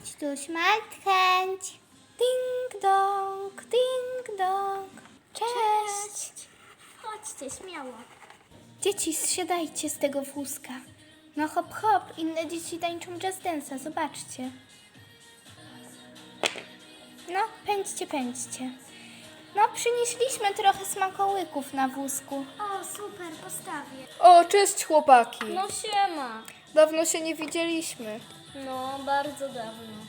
Cześć, tu Szmartchęć. Ding dong, ding dong. Cześć. Chodźcie, śmiało. Dzieci, zsiadajcie z tego wózka. No hop hop, inne dzieci tańczą jazz dance'a, zobaczcie. No, pędźcie, pędźcie. No, przynieśliśmy trochę smakołyków na wózku. O, super, postawię. O, cześć chłopaki. No siema. Dawno się nie widzieliśmy. No, bardzo dawno.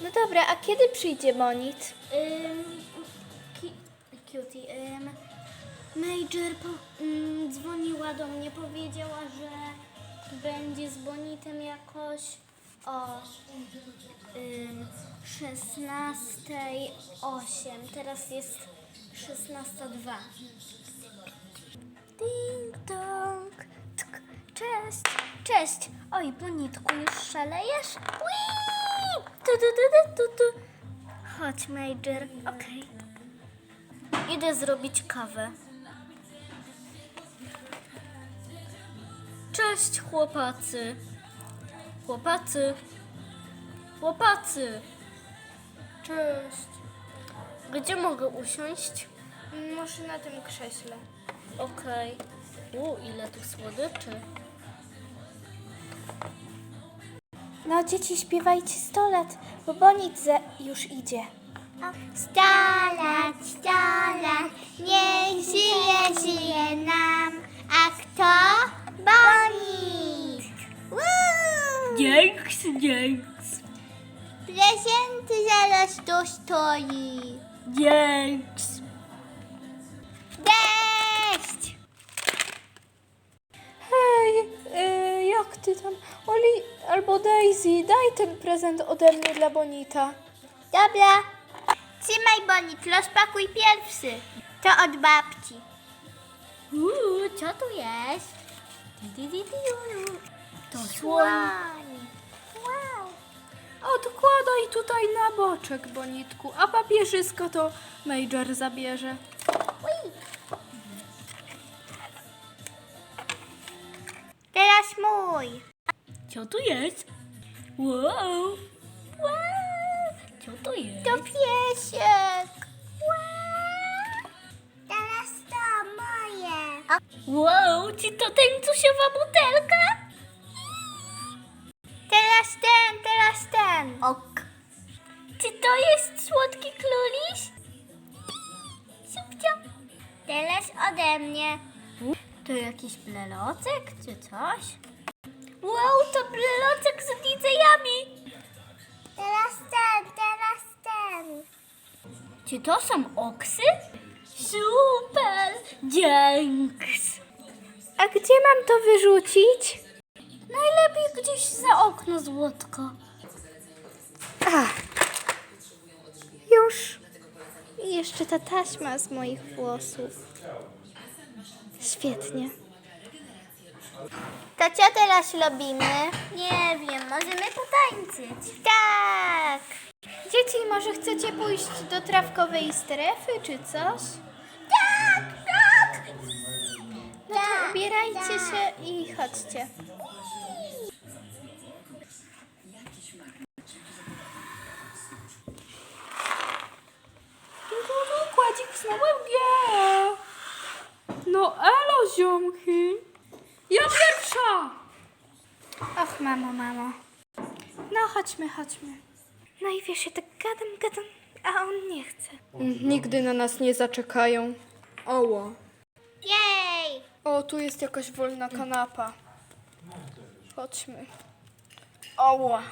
No dobra, a kiedy przyjdzie Monit? Ym, ki, cutie, ym, Major po, ym, dzwoniła do mnie, powiedziała, że będzie z Bonitem jakoś o ym, 16.08. Teraz jest 16.02. Ding dong. Cześć. Cześć. Oj, Bonitku, już szalejesz? Wii! Tu, tu, tu, tu, tu. Chodź, Major. Okej. Idę zrobić kawę. Cześć chłopacy. Chłopacy. Chłopacy. Cześć. Gdzie mogę usiąść? Może na tym krześle. Okej. U, ile tu słodyczy. No, dzieci, śpiewajcie 100 lat, bo Bonit za- już idzie. Sto lat, sto lat, niech żyje, żyje nam. A kto? Bonit! Woo! Dzięks, dzięks. Prezenty zaraz tu stoi. Dzięks. Deszcz! Jak ty tam? Oli albo Daisy, daj ten prezent ode mnie dla Bonita. Dobra. Trzymaj, Bonit, rozpakuj pierwszy. To od babci. Uuu, co tu jest? Di, di, di, di, uu. To słoń. Wow. Odkładaj tutaj na boczek, Bonitku, a papierzysko to Major zabierze. Teraz mój. Co tu jest? Wow. Wow. Co to jest? To piesiek. Wow. Teraz to moje. Wow, czy to tęczusiowa butelka? Teraz ten, teraz ten. Ok. Czy to jest słodki kluliś? Subcio. Teraz ode mnie. To jakiś blelocek czy coś? Wow, to blelocek z DJ-ami. Teraz ten, teraz ten. Czy to są oksy? Super! Dzięks! A gdzie mam to wyrzucić? Najlepiej gdzieś za okno, złotko. A, już. I jeszcze ta taśma z moich włosów. Świetnie. To co teraz robimy? Nie wiem, możemy potańczyć. Tak. Dzieci, może chcecie pójść do trawkowej strefy czy coś? Tak, tak. No to ubierajcie się i chodźcie. Tu, tu, tu, kładzik z nałęgie. No elo, ziomki. Ja pierwsza. Och, mamo, mamo. No, chodźmy, chodźmy. No i wiesz, ja tak gadam, gadam, a on nie chce. Nigdy na nas nie zaczekają. Oło. Jej. O, tu jest jakaś wolna kanapa. Chodźmy. Oła.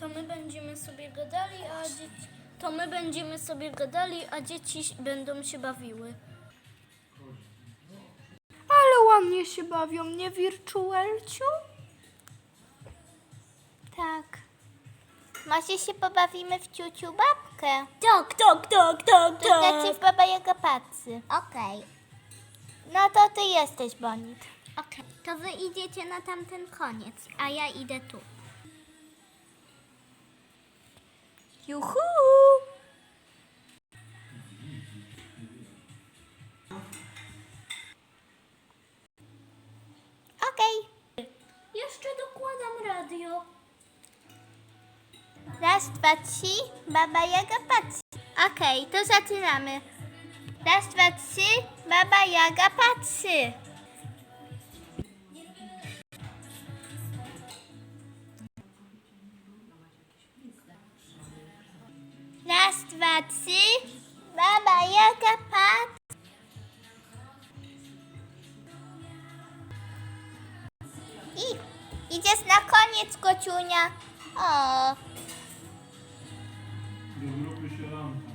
To my będziemy sobie gadali, a dzieci... To my będziemy sobie gadali, a dzieci będą się bawiły. Ładnie się bawią, nie Wirczuelciu? Tak. Może się pobawimy w ciuciu babkę? Tak, tak, tak, tak, To znaczy w baba Jaga patrzy. Okej. No to ty jesteś, Bonit. Okej. To wy idziecie na tamten koniec, a ja idę tu. Juhu! Radio. Raz, dwa, trzy. Baba Jaga patrzy. Okej, to zaczynamy. Raz, dwa, trzy. Baba Jaga patrzy. Raz, dwa, trzy. Baba Jaga patrzy. I idziesz na koniec, kociunia. O, Do grupy sielanka.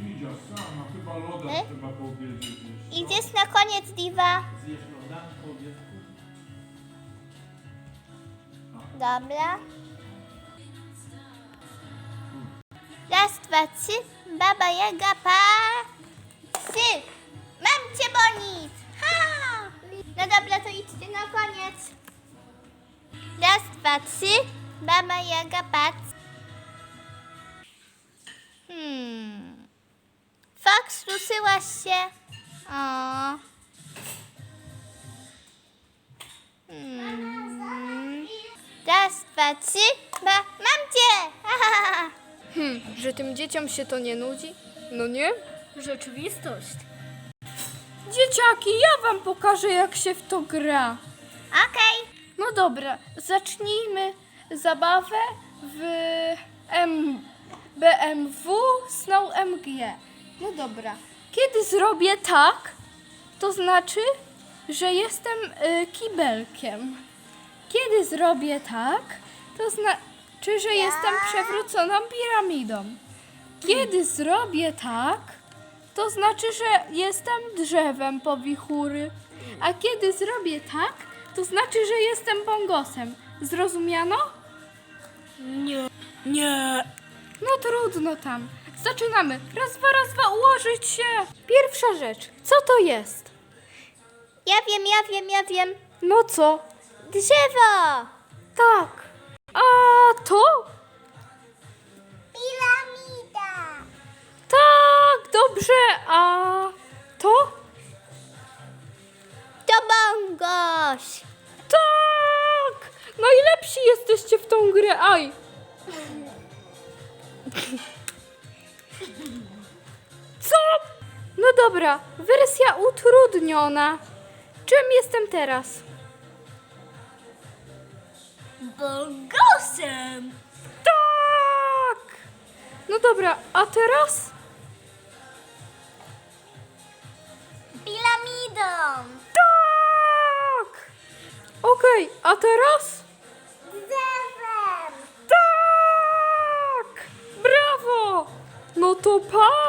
Widzia sama, chyba loda E? trzeba powiedzieć idziesz na koniec, diwa. Zjesz loda po? Dobra. Raz, dwa, trzy. Baba Jaga patrzy. Mam cię, Bonit. Raz, dwa, trzy. Baba Jaga patrzy. Hmm. Fox, ruszyłaś się. O. Hmm. Raz, dwa, trzy. Ba, mam cię! Hmm, że tym dzieciom się to nie nudzi? No nie? Rzeczywistość. Dzieciaki, ja wam pokażę jak się w to gra. Okej. No dobra, zacznijmy zabawę w M BMW Snow MG. No dobra, kiedy zrobię tak, to znaczy, że jestem y, kibelkiem. Kiedy zrobię tak, to znaczy, że jestem przewróconą piramidą. Kiedy zrobię tak, to znaczy, że jestem drzewem po wichury. A kiedy zrobię tak, to znaczy, że jestem bongosem. Zrozumiano? Nie. Nie. No trudno tam. Zaczynamy. Raz, dwa, raz, dwa, ułożyć się. Pierwsza rzecz. Co to jest? Ja wiem, ja wiem, ja wiem. No co? Drzewo! Tak. A to? Piramida! Tak, dobrze. A to? To bongoś! Tak! Najlepsi jesteście w tą grę. Aj. Co? No dobra, wersja utrudniona. Czym jestem teraz? Bongosem. Tak! No dobra, a teraz? Okej, a teraz? Drzewem! Tak! Brawo! No to pa!